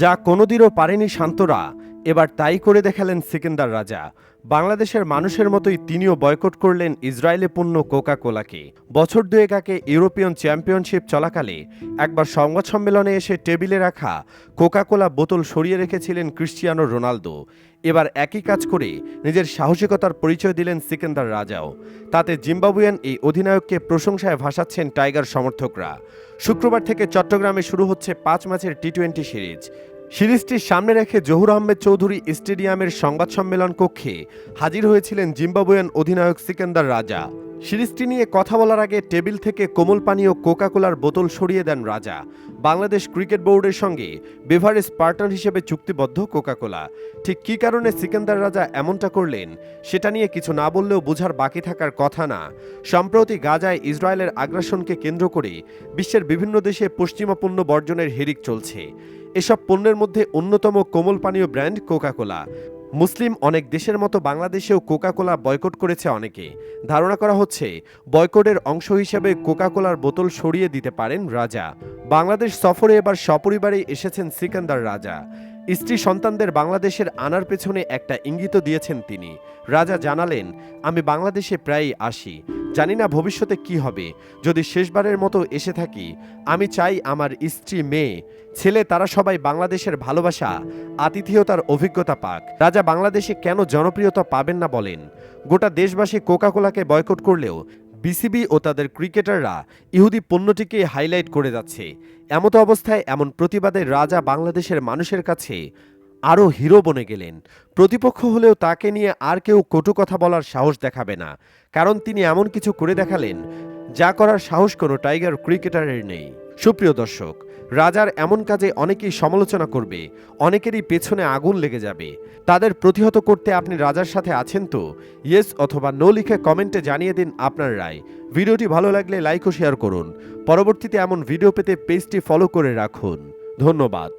যা কোনোদিনও পারেনি শান্তরা। এবার তাই করে দেখালেন সিকেন্দার রাজা। বাংলাদেশের মানুষের মতোই তিনিও বয়কট করলেন ইসরায়েলে পণ্য কোকা কোলাকে বছর দুয়েক আগে ইউরোপিয়ান চ্যাম্পিয়নশিপ চলাকালে একবার সংবাদ সম্মেলনে এসে টেবিলে রাখা কোকা কোলা বোতল সরিয়ে রেখেছিলেন ক্রিশ্চিয়ানো রোনালদো। এবার একই কাজ করে নিজের সাহসিকতার পরিচয় দিলেন সিকেন্দার রাজাও। তাতে জিম্বাবুয়ান এই অধিনায়ককে প্রশংসায় ভাসাচ্ছেন টাইগার সমর্থকরা। শুক্রবার থেকে চট্টগ্রামে শুরু হচ্ছে পাঁচ ম্যাচের টি টোয়েন্টি সিরিজ। সিরিজটি সামনে রেখে জহুর আহমেদ চৌধুরী স্টেডিয়ামের সংবাদ সম্মেলন কক্ষে হাজির হয়েছিলেন জিম্বাবুয়ান অধিনায়ক সিকান্দার রাজা। সিরিজটি নিয়ে কথা বলার আগে টেবিল থেকে কোমল পানি ও কোকা বোতল সরিয়ে দেন রাজা। বাংলাদেশ ক্রিকেট বোর্ডের সঙ্গে বেভারেজ পার্টনার হিসেবে চুক্তিবদ্ধ কোকা কোলা ঠিক কী কারণে সিকান্দার রাজা এমনটা করলেন, সেটা নিয়ে কিছু না বললেও বোঝার বাকি থাকার কথা না। সম্প্রতি গাজায় ইসরায়েলের আগ্রাসনকে কেন্দ্র করে বিশ্বের বিভিন্ন দেশে পশ্চিমা পণ্য বর্জনের হেরিক চলছে। এসব পণ্যের মধ্যে অন্যতম কোমল পানীয় ব্র্যান্ড কোকা কোলা মুসলিম অনেক দেশের মতো বাংলাদেশেও কোকা কোলা বয়কট করেছে অনেকে। ধারণা করা হচ্ছে, বয়কটের অংশ হিসেবে কোকা কোলার বোতল সরিয়ে দিতে পারেন রাজা। বাংলাদেশ সফরে এবার সপরিবারে এসেছেন সিকান্দার রাজা। স্ত্রী সন্তানদের বাংলাদেশের আনার পেছনে একটা ইঙ্গিত দিয়েছেন তিনি। রাজা জানালেন, আমি বাংলাদেশে প্রায়ই আসি। জানি না ভবিষ্যতে কি হবে। যদি শেষবারের মতো এসে থাকি, আমি চাই আমার স্ত্রী মেয়ে, ছেলে তারা সবাই বাংলাদেশের ভালোবাসা, আতিথেয়তার অভিজ্ঞতা পাক। রাজা বাংলাদেশে কেন জনপ্রিয়তা পাবেন না বলেন। গোটা দেশবাসী কোকা কোলাকে বয়কট করলেও বিসিবি ও তাদের ক্রিকেটাররা ইহুদি পণ্যটিকে হাইলাইট করে যাচ্ছে। এমতো অবস্থায় এমন প্রতিবাদে রাজা বাংলাদেশের মানুষের কাছে আরও হিরো বনে গেলেন। প্রতিপক্ষ হলেও তাকে নিয়ে আর কেউ কটু কথা বলার সাহস দেখাবে না, কারণ তিনি এমন কিছু করে দেখালেন, যা করার সাহস কোনো টাইগার ক্রিকেটারের নেই। সুপ্রিয় দর্শক, রাজার এমন কাজে অনেকেই সমালোচনা করবে, অনেকেরই পেছনে আগুন লেগে যাবে। তাদের প্রতিহত করতে আপনি রাজার সাথে আছেন তো? ইয়েস অথবা নো লিখে কমেন্টে জানিয়ে দিন আপনার রায়। ভিডিওটি ভালো লাগলে লাইক ও শেয়ার করুন। পরবর্তীতে এমন ভিডিও পেতে পেজটি ফলো করে রাখুন। ধন্যবাদ।